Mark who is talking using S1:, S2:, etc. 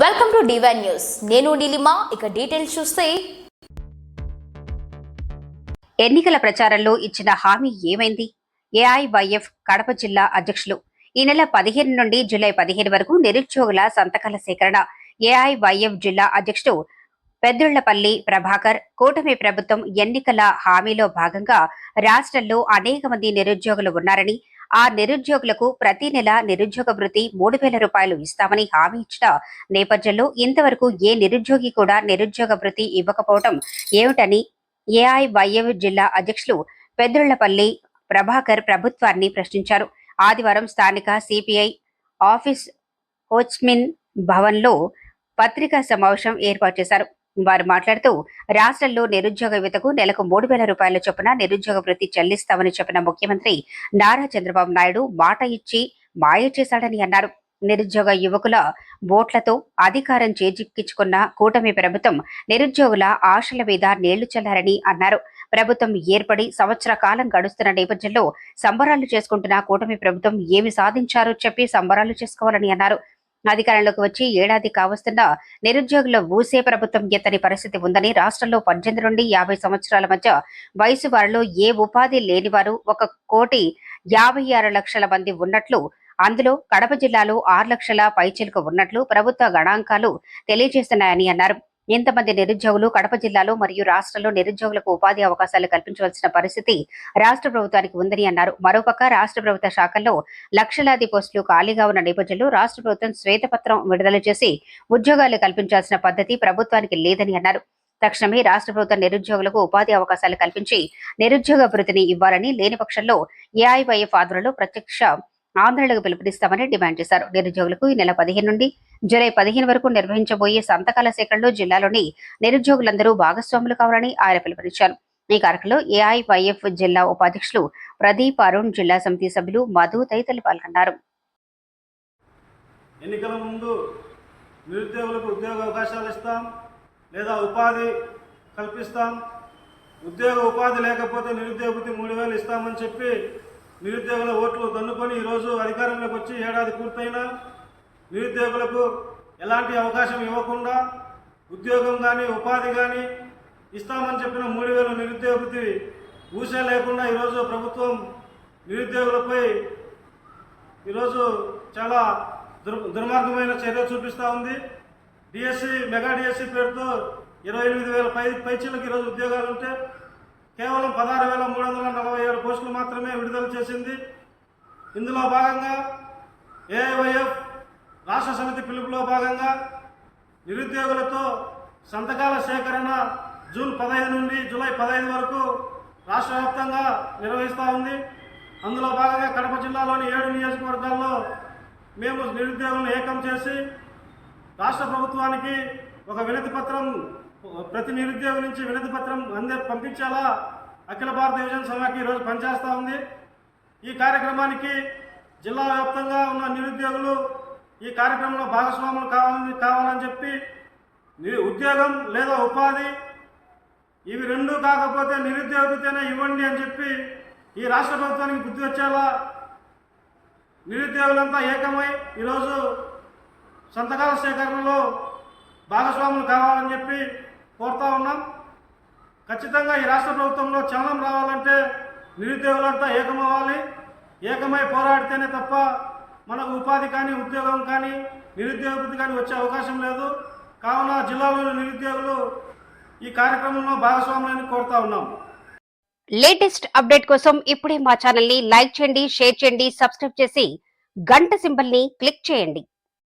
S1: Welcome to divine news నేను నీలిమా ఇక details చూస్తే.
S2: ఎన్నికల ప్రచారంలో ఇచ్చిన హామీ ఏమైంది? ఏఐవైఎఫ్ కడప జిల్లా అధ్యక్షులు ఈ నెల పదిహేను నుండి జూలై పదిహేను వరకు నిరుద్యోగుల సంతకాల సేకరణ ఏఐవైఎఫ్ జిల్లా అధ్యక్షుడు పెద్దుళ్ళపల్లి ప్రభాకర్ కూటమి ప్రభుత్వం ఎన్నికల హామీలో భాగంగా రాష్ట్రంలో అనేక మంది నిరుద్యోగులు ఉన్నారని ఆ నిరుద్యోగులకు ప్రతి నెల నిరుద్యోగ వృత్తి మూడు వేల రూపాయలు ఇస్తామని హామీ ఇచ్చిన నేపథ్యంలో ఇంతవరకు ఏ నిరుద్యోగి కూడా నిరుద్యోగ వృత్తి ఇవ్వకపోవడం ఏమిటని ఏఐవైఎఫ్ జిల్లా అధ్యక్షులు పెద్దుళ్ళపల్లి ప్రభాకర్ ప్రభుత్వాన్ని ప్రశ్నించారు. ఆదివారం స్థానిక సిపిఐ ఆఫీస్ హోచ్మిన్ భవన్లో పత్రికా సమావేశం ఏర్పాటు చేశారు. వారు మాట్లాడుతూ రాష్ట్రంలో నిరుద్యోగ యువతకు నెలకు మూడు వేల రూపాయల చొప్పున నిరుద్యోగ వృత్తి చెల్లిస్తామని చెప్పిన ముఖ్యమంత్రి నారా చంద్రబాబు నాయుడు మాట ఇచ్చి మాయ చేశాడని అన్నారు. నిరుద్యోగ యువకుల ఓట్లతో అధికారం చేజిక్కించుకున్న కూటమి ప్రభుత్వం నిరుద్యోగుల ఆశల మీద నీళ్ళు చల్లారని అన్నారు. ప్రభుత్వం ఏర్పడి సంవత్సర కాలం గడుస్తున్న నేపథ్యంలో సంబరాలు చేసుకుంటున్న కూటమి ప్రభుత్వం ఏమి సాధించారో చెప్పి సంబరాలు చేసుకోవాలని అన్నారు. అధికారంలోకి వచ్చి ఏడాది కావస్తున్న నిరుద్యోగుల ఊసే ప్రభుత్వం ఎత్తని పరిస్థితి ఉందని రాష్ట్రంలో పద్దెనిమిది నుండి యాభై సంవత్సరాల మధ్య వయసు వారిలో ఏ ఉపాధి లేని వారు ఒక కోటి యాభై ఆరు లక్షల మంది ఉన్నట్లు అందులో కడప జిల్లాలో ఆరు లక్షల పైచిలుకు ఉన్నట్లు ప్రభుత్వ గణాంకాలు తెలియజేస్తున్నాయని అన్నారు. ఇంతమంది నిరుద్యోగులు కడప జిల్లాలో మరియు రాష్ట్రంలో నిరుద్యోగులకు ఉపాధి అవకాశాలు కల్పించవలసిన పరిస్థితి రాష్ట్ర ప్రభుత్వానికి ఉందని అన్నారు. మరోపక్క రాష్ట్ర ప్రభుత్వ శాఖల్లో లక్షలాది పోస్టులు ఖాళీగా ఉన్న నేపథ్యంలో రాష్ట్ర ప్రభుత్వం శ్వేతపత్రం విడుదల చేసి ఉద్యోగాలు కల్పించాల్సిన పద్ధతి ప్రభుత్వానికి లేదని అన్నారు. తక్షణమే రాష్ట్ర ప్రభుత్వం నిరుద్యోగులకు ఉపాధి అవకాశాలు కల్పించి నిరుద్యోగ భృతిని ఇవ్వాలని లేని పక్షంలో ఏఐవైఎఫ్ ఆధ్వర్యంలో ప్రత్యక్ష ఆందోళనకు పిలుపునిస్తామని డిమాండ్ చేశారు. నిరుద్యోగులకు ఈ నెల పదిహేను నుండి జూలై పదిహేను వరకు నిర్వహించబోయే సంతకాల సేకరణలో జిల్లాలోని నిరుద్యోగులందరూ భాగస్వాములు కావాలని ఆయన పిలుపునిచ్చారు. ఈ కార్యక్రమంలో ఏఐవైఎఫ్ జిల్లా ఉపాధ్యక్షులు ప్రదీప్ అరుణ్ జిల్లా సమితి సభ్యులు మధు తదితరులు పాల్గొన్నారు.
S3: ఎన్నికల ముందు నిరుద్యోగులకు ఉద్యోగ అవకాశాలు ఇస్తాం లేదా ఉపాధి కల్పిస్తాం. ఉద్యోగ ఉపాధి లేకపోతే నిరుద్యోగ మూడు వేలు ఇస్తామని చెప్పి నిరుద్యోగుల ఓట్లు దన్నుకొని ఈరోజు అధికారంలోకి వచ్చి ఏడాది పూర్తయినా నిరుద్యోగులకు ఎలాంటి అవకాశం ఇవ్వకుండా ఉద్యోగం కానీ ఉపాధి కానీ ఇస్తామని చెప్పిన మూడు వేల నిరుద్యోగతి ఊసే లేకుండా ఈరోజు ప్రభుత్వం నిరుద్యోగులపై ఈరోజు చాలా దుర్ దుర్మార్గమైన చర్య చూపిస్తూ ఉంది. డిఎస్సి మెగా డిఎస్సి పేరుతో ఇరవై ఎనిమిది వేల పై పైచీలకు ఈరోజు ఉద్యోగాలు ఉంటే కేవలం పదహారు వేల మూడు వందల నలభై ఏడు పోస్టులు మాత్రమే విడుదల చేసింది. ఇందులో భాగంగా ఏఐవైఎఫ్ రాష్ట్ర సమితి పిలుపులో భాగంగా నిరుద్యోగులతో సంతకాల సేకరణ జూన్ పదహైదు నుండి జూలై పదహైదు వరకు రాష్ట్ర వ్యాప్తంగా నిర్వహిస్తూ ఉంది. అందులో భాగంగా కడప జిల్లాలోని ఏడు నియోజకవర్గాల్లో మేము నిరుద్యోగులను ఏకం చేసి రాష్ట్ర ప్రభుత్వానికి ఒక వినతి పత్రం ప్రతి నిరుద్యోగి నుంచి వినతి పత్రం అందరు పంపించేలా? అఖిల భారత యువజన సమాఖ్య ఈరోజు పనిచేస్తూ ఉంది. ఈ కార్యక్రమానికి జిల్లా వ్యాప్తంగా ఉన్న నిరుద్యోగులు ఈ కార్యక్రమంలో భాగస్వాములు కావాలని కావాలని చెప్పి ఉద్యోగం లేదా ఉపాధి ఇవి రెండూ కాకపోతే నిరుద్యోగితేనే ఇవ్వండి అని చెప్పి ఈ రాష్ట్ర ప్రభుత్వానికి బుద్ధి వచ్చేలా నిరుద్యోగులంతా ఏకమై ఈరోజు సంతకాల సేకరణలో భాగస్వాములు కావాలని చెప్పి కోరుతా ఉన్నాం. ఖచ్చితంగా ఈ రాష్ట్ర ప్రభుత్వంలో చలనం రావాలంటే నిరుద్యోగులంతా ఏకమవ్వాలి. ఏకమై పోరాడితేనే తప్ప మనకు ఉపాధి కానీ ఉద్యోగం కానీ నిరుద్యోగ కానీ వచ్చే అవకాశం లేదు. కావున జిల్లాలోని నిరుద్యోగులు ఈ కార్యక్రమంలో భాగస్వాములని కోరుతా ఉన్నాం.
S2: లేటెస్ట్ అప్డేట్ కోసం ఇప్పుడే మా ఛానల్ని లైక్ చేయండి షేర్ చేయండి సబ్స్క్రైబ్ చేసి గంట సింబల్ని క్లిక్ చేయండి.